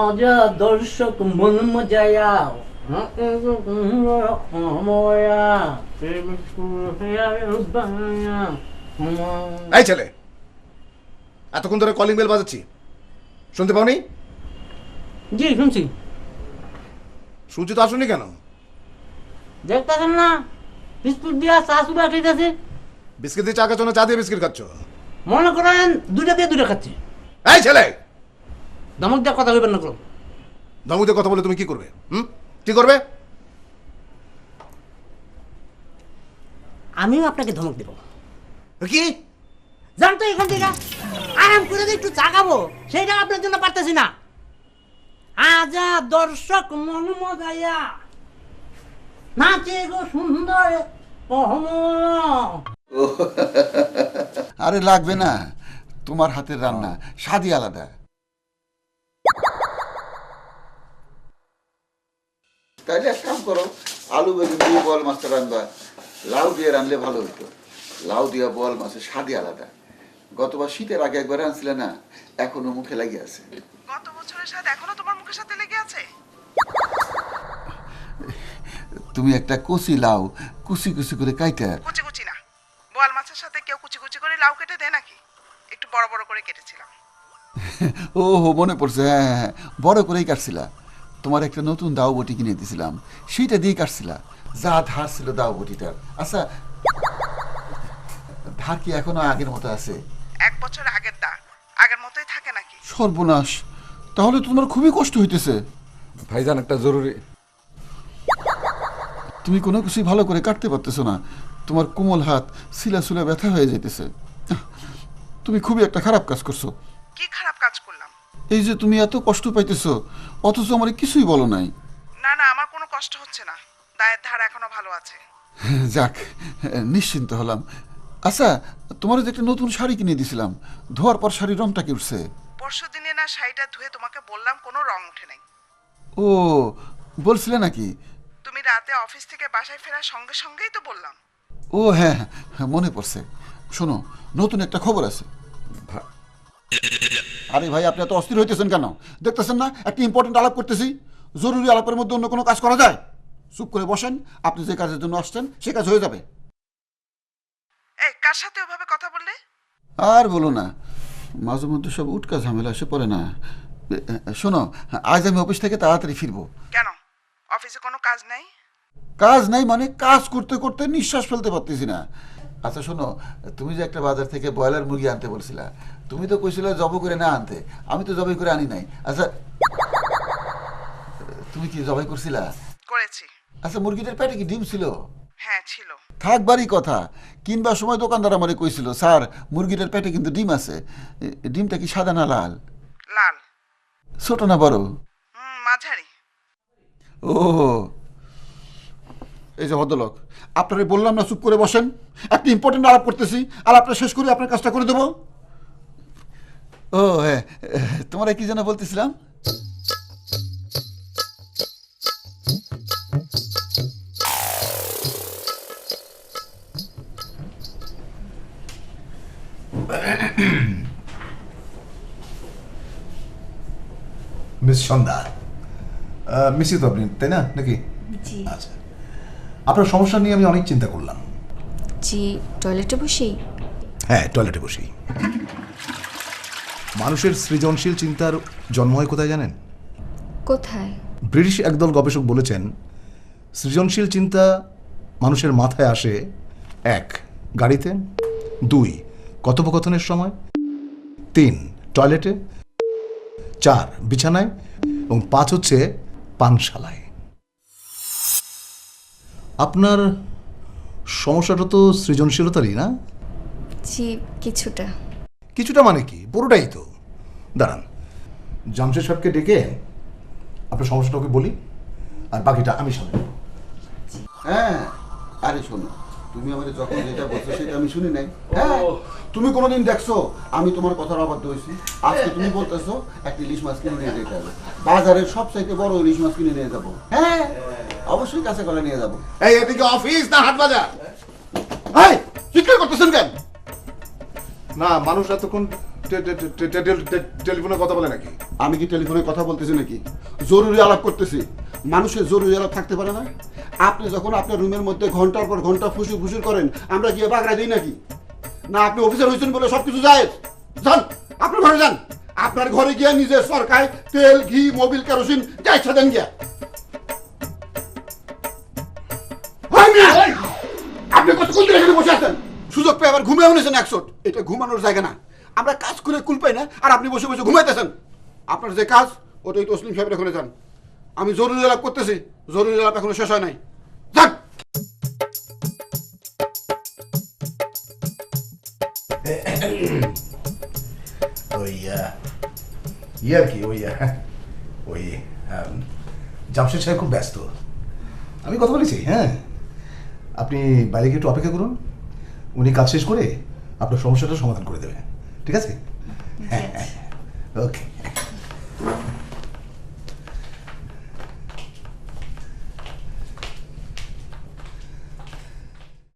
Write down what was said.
অজা দর্শক মন মজায়া এই ছেলে এতক্ষণ ধরে কলিং বেল বাজাচ্ছি। শুনতে পাওনি? জি শুনছি। শুনছি তো আসুনি কেন? দেখতেছেন না? বিস্কুট দিয়া চা সুবা খাইতেছে বিস্কিট দিয়ে চা খাচ্ছ না চা দিয়ে বিস্কিট খাচ্ছ? মনে করেন দুটা দিয়ে দুটা খাচ্ছি। এই ছেলে! ধমক দিয়ে কথা কইবেন না কোনো? ধমুতে কথা বলে তুমি কি করবে? হুম? কি করবে? আমিও আপনাকে ধমক দেব। কি? জান তো এখান থেকে। আরাম করে একটু চা খাব। সেইটা আপনার জন্য পারতেছি না। আজা দর্শক মন মজাইয়া নাচে গো সুন্দর আরে লাগবে না। তোমার হাতের রান্না স্বাদই আলাদা। তাইলে এক কাম করো আলু বেগুন দিয়ে বল মাছটা রান্না লাউ দিয়ে রানলে ভালো হতো লাউ দিয়া বল মাছের স্বাদই আলাদা। গতবার শীতের আগে একবার আনছিলে না এখনও মুখে লাগিয়ে আছে। গত বছরের সাথে এখনও তোমার মুখের সাথে লেগে আছে? তুমি একটা কচি লাউ কুচি কুচি করে কাইটা। কুচি কুচি না। বোয়াল মাছের সাথে কেউ কুচি কুচি করে লাউ কেটে দেয় নাকি? একটু বড় বড় করে কেটেছিলাম। ও হো মনে পড়ছে হ্যাঁ হ্যাঁ, হ্যাঁ। বড় করেই কাটছিলা। তোমার একটা নতুন দাও বটি কিনে দিছিলাম। সেইটা দিয়ে কাটছিলা। যা ধার ছিল দাও বটিটার আচ্ছা ধার কি এখনও আগের মতো আছে? এক বছর আগের দা আগের মতোই থাকে নাকি? সর্বনাশ। তাহলে তো তোমার খুবই কষ্ট হইতেছে। ভাইজান একটা জরুরি। তুমি কোনো কিছুই ভালো করে কাটতে পারতেছো না। তোমার কোমল হাত সিলা সুলা ব্যথা হয়ে যাইতেছে। তুমি খুবই একটা খারাপ কাজ করছ। এই যে তুমি এত কষ্ট পাইতেছো অথচ আমার কিছুই বলো নাই। না না আমার কোনো কষ্ট হচ্ছে না। দায়ের ধার এখনও ভালো আছে। যাক নিশ্চিন্ত হলাম। আচ্ছা তোমার যে একটা নতুন শাড়ি কিনে দিছিলাম ধোয়ার পর শাড়ির রংটা কি উঠছে? পরশু দিনে না শাড়িটা ধুয়ে তোমাকে বললাম কোনো রং ওঠে নাই। ও বলছিলে নাকি? তুমি রাতে অফিস থেকে বাসায় ফেরার সঙ্গে সঙ্গেই তো বললাম। ও হ্যাঁ হ্যাঁ মনে পড়ছে। শোনো নতুন একটা খবর আছে। আরে ভাই আপনি এত অস্থির হইতেছেন কেন? দেখতেছেন না একটা ইম্পর্টেন্ট আলাপ করতেছি। জরুরি আলাপের মধ্যে অন্য কোনো কাজ করা যায়? চুপ করে বসেন আপনি যে কাজের জন্য আসছেন সে কাজ হয়ে যাবে। এই কার সাথে ওভাবে কথা বললে? আর বলো না মাঝে মধ্যে সব উটকা ঝামেলা এসে পড়ে না। শোনো আজ আমি অফিস থেকে তাড়াতাড়ি ফিরবো। কেন? অফিসে কোনো কাজ নাই? কাজ নাই মানে কাজ করতে করতে নিঃশ্বাস ফেলতে পারতেছি না। আচ্ছা শোনো তুমি যে একটা বাজার থেকে ব্রয়লার মুরগি আনতে বলছিলা তুমি তো কইছিলে জব করে না আনতে। আমি তো জবাই করে আনি নাই। আচ্ছা তুমি কি জবাই করছিলা? করেছি। আচ্ছা মুরগিটার পেটে কি ডিম ছিল? হ্যাঁ ছিল। থাকবারই কথা। কিনবার সময় দোকানদার আমারে কইছিল স্যার মুরগিটার পেটে কিন্তু ডিম আছে। ডিমটা কি সাদা না লাল? লাল। ছোট না বড়? মাঝারি। ও। এই যে ভদ্রলোক আপনারে বললাম না চুপ করে বসেন। একটা ইম্পর্টেন্ট আলাপ করতেছি। আর আপনার শেষ করে আপনার কাজটা করে দেবো। ও হ্যাঁ তোমার কি যেন বলতেছিলাম? মিস সন্ধ্যা মিসই তো আপনি তাই না নাকি? জি। আচ্ছা। আপনার সমস্যা নিয়ে আমি অনেক চিন্তা করলাম। জি টয়লেটে বসেই? হ্যাঁ টয়লেটে বসি মানুষের সৃজনশীল চিন্তার জন্ম হয় কোথায় জানেন? কোথায়? ব্রিটিশ একদল গবেষক বলেছেন সৃজনশীল চিন্তা মানুষের মাথায় আসে এক গাড়িতে দুই কথোপকথনের সময় তিন টয়লেটে চার বিছানায় এবং পাঁচ হচ্ছে পানশালায়। আপনার সমস্যাটা তো সৃজনশীলতারই না? জি কিছুটা। কিছুটা মানে কি? পুরোটাই তো। দাঁড়ান। জামশেদ সাহেবকে ডেকে আপনার সমস্যাটা ওকে বলি আর বাকিটা আমি সামনে হ্যাঁ আরে শোনো তুমি আমাদের যখন যেটা বলছো সেটা আমি শুনি নাই। হ্যাঁ তুমি কোনোদিন দেখছ আমি তোমার কথার অবাধ্য হয়েছি। আজকে তুমি বলতেছো একটা ইলিশ মাছ কিনে নিয়ে যেতে হবে। বাজারের সব চাইতে বড় ইলিশ মাছ কিনে নিয়ে যাব। হ্যাঁ অবশ্যই কাছে করে নিয়ে যাব। এই এদিকে অফিস না হাট বাজার? এই চিৎকার করতেছেন কেন? না, মানুষ এতক্ষণ টেলিফোনে কথা বলে নাকি? আমি কি টেলিফোনে কথা বলতেছি নাকি? জরুরি আলাপ করতেছি। মানুষের জরুরি আলাপ থাকতে পারে না? আপনি যখন আপনার রুমের মধ্যে ঘণ্টার পর ঘণ্টা ফুসুর ফুসুর করেন, আমরা গিয়ে বাগড়া দিই নাকি? না, আপনি অফিসার হয়েছেন বলে সব কিছু যায় যান, আপনার ঘরে যান। আপনার ঘরে গিয়ে নিজের সরকার তেল, ঘি, মোবিল, কেরোসিন, যা ইচ্ছা দেন গিয়া। পেয়ে আবার ঘুমিয়ে উনেছেন একশো এটা ঘুমানোর জায়গা না। আমরা কাজ করে কুল পাই না, আর আপনি বসে বসে ঘুমাইতেছেন। আপনার যে কাজ, ওটাই তসলিম সাহেবের এখানে যান। আমি জরুরি আলাপ করতেছি, জরুরি আলাপ এখনও শেষ হয় নাই। ওই ইয়ে আর কি, ওই ওই জামশেদ সাহেব খুব ব্যস্ত। আমি কথা বলেছি হ্যাঁ? আপনি বাইরে গিয়ে একটু অপেক্ষা করুন। উনি কাজ শেষ করে আপনার সমস্যাটা সমাধান করে দেবে। ঠিক আছে? হ্যাঁ হ্যাঁ ওকে